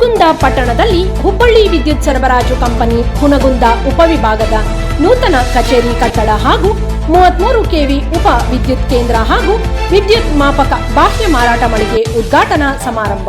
ಹುನಗುಂದ ಪಟ್ಟಣದಲ್ಲಿ ಹುಬ್ಬಳ್ಳಿ ವಿದ್ಯುತ್ ಸರಬರಾಜು ಕಂಪನಿ ಹುನಗುಂದ ಉಪವಿಭಾಗದ ನೂತನ ಕಚೇರಿ ಕಟ್ಟಡ ಹಾಗೂ ಮೂವತ್ಮೂರು ಕೆವಿ ಉಪ ವಿದ್ಯುತ್ ಕೇಂದ್ರ ಹಾಗೂ ವಿದ್ಯುತ್ ಮಾಪಕ ಬಾಹ್ಯ ಮಾರಾಟ ಮಳಿಗೆ ಉದ್ಘಾಟನಾ ಸಮಾರಂಭ.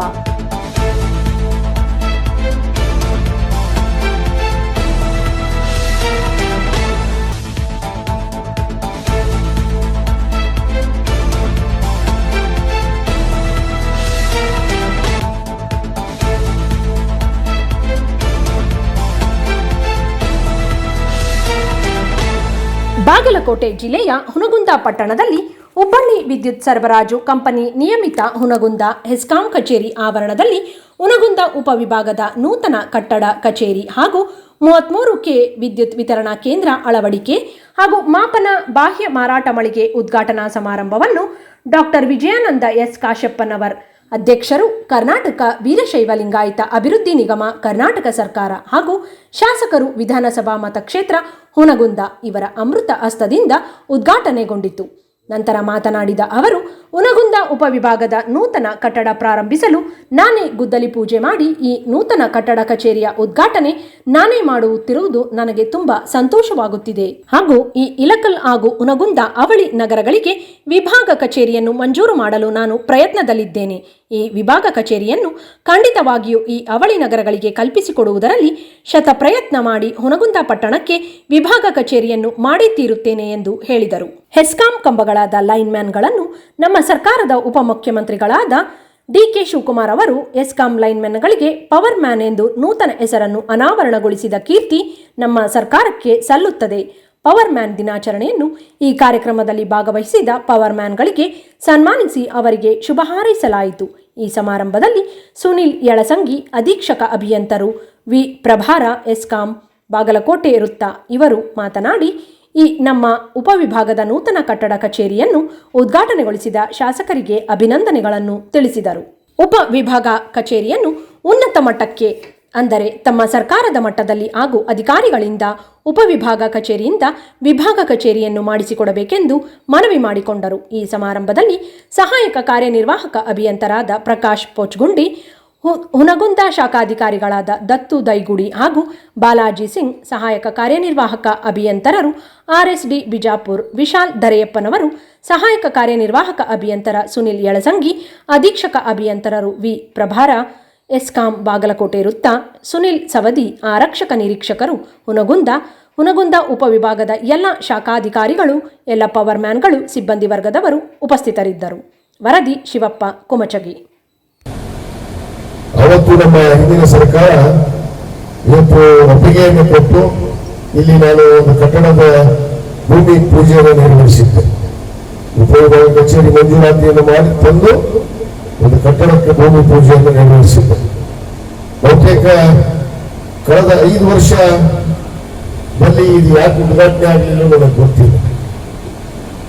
ಬಾಗಲಕೋಟೆ ಜಿಲ್ಲೆಯ ಹುನಗುಂದ ಪಟ್ಟಣದಲ್ಲಿ ಹುಬ್ಬಳ್ಳಿ ವಿದ್ಯುತ್ ಸರಬರಾಜು ಕಂಪನಿ ನಿಯಮಿತ ಹುನಗುಂದ ಹೆಸ್ಕಾಂ ಕಚೇರಿ ಆವರಣದಲ್ಲಿ ಹುನಗುಂದ ಉಪವಿಭಾಗದ ನೂತನ ಕಟ್ಟಡ ಕಚೇರಿ ಹಾಗೂ ಮೂವತ್ಮೂರು ಕೆ ವಿದ್ಯುತ್ ವಿತರಣಾ ಕೇಂದ್ರ ಅಳವಡಿಕೆ ಹಾಗೂ ಮಾಪನ ಬಾಹ್ಯ ಮಾರಾಟ ಮಳಿಗೆ ಉದ್ಘಾಟನಾ ಸಮಾರಂಭವನ್ನು ಡಾಕ್ಟರ್ ವಿಜಯಾನಂದ ಎಸ್ ಕಾಶಪ್ಪನವರ್ ಅಧ್ಯಕ್ಷರು ಕರ್ನಾಟಕ ವೀರಶೈವ ಲಿಂಗಾಯತ ಅಭಿವೃದ್ಧಿ ನಿಗಮ, ಕರ್ನಾಟಕ ಸರ್ಕಾರ ಹಾಗೂ ಶಾಸಕರು ವಿಧಾನಸಭಾ ಮತಕ್ಷೇತ್ರ ಹುಣಗುಂದ ಇವರ ಅಮೃತ ಹಸ್ತದಿಂದ ಉದ್ಘಾಟನೆಗೊಂಡಿತು. ನಂತರ ಮಾತನಾಡಿದ ಅವರು ಉನಗುಂದ ಉಪವಿಭಾಗದ ನೂತನ ಕಟ್ಟಡ ಪ್ರಾರಂಭಿಸಲು ನಾನೇ ಗುದ್ದಲಿ ಪೂಜೆ ಮಾಡಿ ಈ ನೂತನ ಕಟ್ಟಡ ಕಚೇರಿಯ ಉದ್ಘಾಟನೆ ನಾನೇ ಮಾಡುತ್ತಿರುವುದು ನನಗೆ ತುಂಬಾ ಸಂತೋಷವಾಗುತ್ತಿದೆ. ಹಾಗೂ ಈ ಇಲಕಲ್ ಹಾಗೂ ಹುನಗುಂದ ಅವಳಿ ನಗರಗಳಿಗೆ ವಿಭಾಗ ಕಚೇರಿಯನ್ನು ಮಂಜೂರು ಮಾಡಲು ನಾನು ಪ್ರಯತ್ನದಲ್ಲಿದ್ದೇನೆ. ಈ ವಿಭಾಗ ಕಚೇರಿಯನ್ನು ಖಂಡಿತವಾಗಿಯೂ ಈ ಅವಳಿ ನಗರಗಳಿಗೆ ಕಲ್ಪಿಸಿಕೊಡುವುದರಲ್ಲಿ ಶತಪ್ರಯತ್ನ ಮಾಡಿ ಹುನಗುಂದ ಪಟ್ಟಣಕ್ಕೆ ವಿಭಾಗ ಕಚೇರಿಯನ್ನು ಮಾಡಿ ತೀರುತ್ತೇನೆ ಎಂದು ಹೇಳಿದರು. ಹೆಸ್ಕಾಂ ಕಂಬಗಳಾದ ಲೈನ್ಮ್ಯಾನ್ಗಳನ್ನು ನಮ್ಮ ಸರ್ಕಾರದ ಉಪಮುಖ್ಯಮಂತ್ರಿಗಳಾದ ಡಿ ಕೆ ಶಿವಕುಮಾರ್ ಅವರು ಎಸ್ಕಾಂ ಲೈನ್ಮೆನ್ಗಳಿಗೆ ಪವರ್ ಮ್ಯಾನ್ ಎಂದು ನೂತನ ಹೆಸರನ್ನು ಅನಾವರಣಗೊಳಿಸಿದ ಕೀರ್ತಿ ನಮ್ಮ ಸರ್ಕಾರಕ್ಕೆ ಸಲ್ಲುತ್ತದೆ. ಪವರ್ ಮ್ಯಾನ್ ದಿನಾಚರಣೆಯನ್ನು ಈ ಕಾರ್ಯಕ್ರಮದಲ್ಲಿ ಭಾಗವಹಿಸಿದ ಪವರ್ ಮ್ಯಾನ್ಗಳಿಗೆ ಸನ್ಮಾನಿಸಿ ಅವರಿಗೆ ಶುಭ ಹಾರೈಸಲಾಯಿತು. ಈ ಸಮಾರಂಭದಲ್ಲಿ ಸುನಿಲ್ ಯಳಸಂಗಿ, ಅಧೀಕ್ಷಕ ಅಭಿಯಂತರು ವಿ. ಪ್ರಭಾರ, ಎಸ್ಕಾಂ, ಬಾಗಲಕೋಟೆ ವೃತ್ತ ಇವರು ಮಾತನಾಡಿ, ಈ ನಮ್ಮ ಉಪವಿಭಾಗದ ನೂತನ ಕಟ್ಟಡ ಕಚೇರಿಯನ್ನು ಉದ್ಘಾಟನೆಗೊಳಿಸಿದ ಶಾಸಕರಿಗೆ ಅಭಿನಂದನೆಗಳನ್ನು ತಿಳಿಸಿದರು. ಉಪ ವಿಭಾಗ ಕಚೇರಿಯನ್ನು ಉನ್ನತ ಮಟ್ಟಕ್ಕೆ ಅಂದರೆ ತಮ್ಮ ಸರ್ಕಾರದ ಮಟ್ಟದಲ್ಲಿ ಹಾಗೂ ಅಧಿಕಾರಿಗಳಿಂದ ಉಪವಿಭಾಗ ಕಚೇರಿಯಿಂದ ವಿಭಾಗ ಕಚೇರಿಯನ್ನು ಮಾಡಿಸಿಕೊಡಬೇಕೆಂದು ಮನವಿ ಮಾಡಿಕೊಂಡರು. ಈ ಸಮಾರಂಭದಲ್ಲಿ ಸಹಾಯಕ ಕಾರ್ಯನಿರ್ವಾಹಕ ಅಭಿಯಂತರಾದ ಪ್ರಕಾಶ್ ಪೋಚ್ಗುಂಡಿ ಹುನಗುಂದ ಶಾಖಾಧಿಕಾರಿಗಳಾದ ದತ್ತು ದೈಗುಡಿ ಹಾಗೂ ಬಾಲಾಜಿ ಸಿಂಗ್, ಸಹಾಯಕ ಕಾರ್ಯನಿರ್ವಾಹಕ ಅಭಿಯಂತರರು ಆರ್ಎಸ್ಡಿ ಬಿಜಾಪುರ್, ವಿಶಾಲ್ ದರೆಯಪ್ಪನವರು, ಸಹಾಯಕ ಕಾರ್ಯನಿರ್ವಾಹಕ ಅಭಿಯಂತರ ಸುನಿಲ್ ಯಳಸಂಗಿ, ಅಧೀಕ್ಷಕ ಅಭಿಯಂತರರು ವಿ. ಪ್ರಭಾರ ಎಸ್ಕಾಂ ಬಾಗಲಕೋಟೆ ವೃತ್ತ ಸುನಿಲ್ ಸವದಿ ಆರಕ್ಷಕ ನಿರೀಕ್ಷಕರು ಹುನಗುಂದ. ಹುನಗುಂದ ಉಪವಿಭಾಗದ ಎಲ್ಲ ಶಾಖಾಧಿಕಾರಿಗಳು, ಎಲ್ಲ ಪವರ್ ಮ್ಯಾನ್ಗಳು, ಸಿಬ್ಬಂದಿ ವರ್ಗದವರು ಉಪಸ್ಥಿತರಿದ್ದರು. ವರದಿ ಶಿವಪ್ಪ ಕುಮಚಗಿ. ಅವತ್ತು ನಮ್ಮ ಹಿಂದಿನ ಸರ್ಕಾರ ಇವತ್ತು ಒಪ್ಪಿಗೆಯನ್ನು ಕೊಟ್ಟು ಇಲ್ಲಿ ನಾನು ಒಂದು ಕಟ್ಟಡದ ಭೂಮಿ ಪೂಜೆಯನ್ನು ನೆರವೇರಿಸಿದ್ದೆ ಉಪಯೋಗ ಕಚೇರಿ ಮಂಜೂರಾತಿಯನ್ನು ಮಾಡಿ ತಂದು ಒಂದು ಕಟ್ಟಡಕ್ಕೆ ಭೂಮಿ ಪೂಜೆಯನ್ನು ನೆರವೇರಿಸಿದ್ದೆ. ಬಹುತೇಕ ಕಳೆದ ಐದು ವರ್ಷ ಬಲ್ಲಿ ಇದು ಯಾಕೆ ಉದ್ಘಾಟನೆ ಆಗಲಿಲ್ಲ ನನಗೆ ಗೊತ್ತಿಲ್ಲ.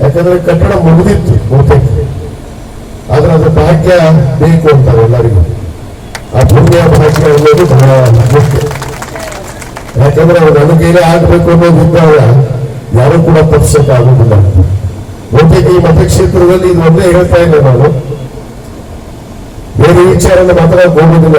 ಯಾಕಂದ್ರೆ ಕಟ್ಟಡ ಮುಗಿದಿತ್ತು ಬಹುತೇಕ. ಆದ್ರೆ ಅದರ ಭಾಗ್ಯ ಬೇಕು ಅಂತಾರೆ ಎಲ್ಲರಿಗೂ. ಆ ಪುಣ್ಯ ಭಾಗ್ಯ ಅನ್ನೋದು ಬಹಳ ಮುಖ್ಯ. ಯಾಕಂದ್ರೆ ಅವ್ರು ನನ್ನ ಆಗಬೇಕು ಅನ್ನೋದಿದ್ದಾಗ ಯಾರು ಕೂಡ ತಪ್ಪಿಸಕ್ಕೆ ಆಗುದಿಲ್ಲ ಬಹುತೇಕ ಈ ಮತಕ್ಷೇತ್ರದಲ್ಲಿ ಇದು ಒಂದೇ ಹೇಳ್ತಾ ಇಲ್ಲ ನಾನು. మీరు ఇచ్చారని మాత్రం భూమి మీద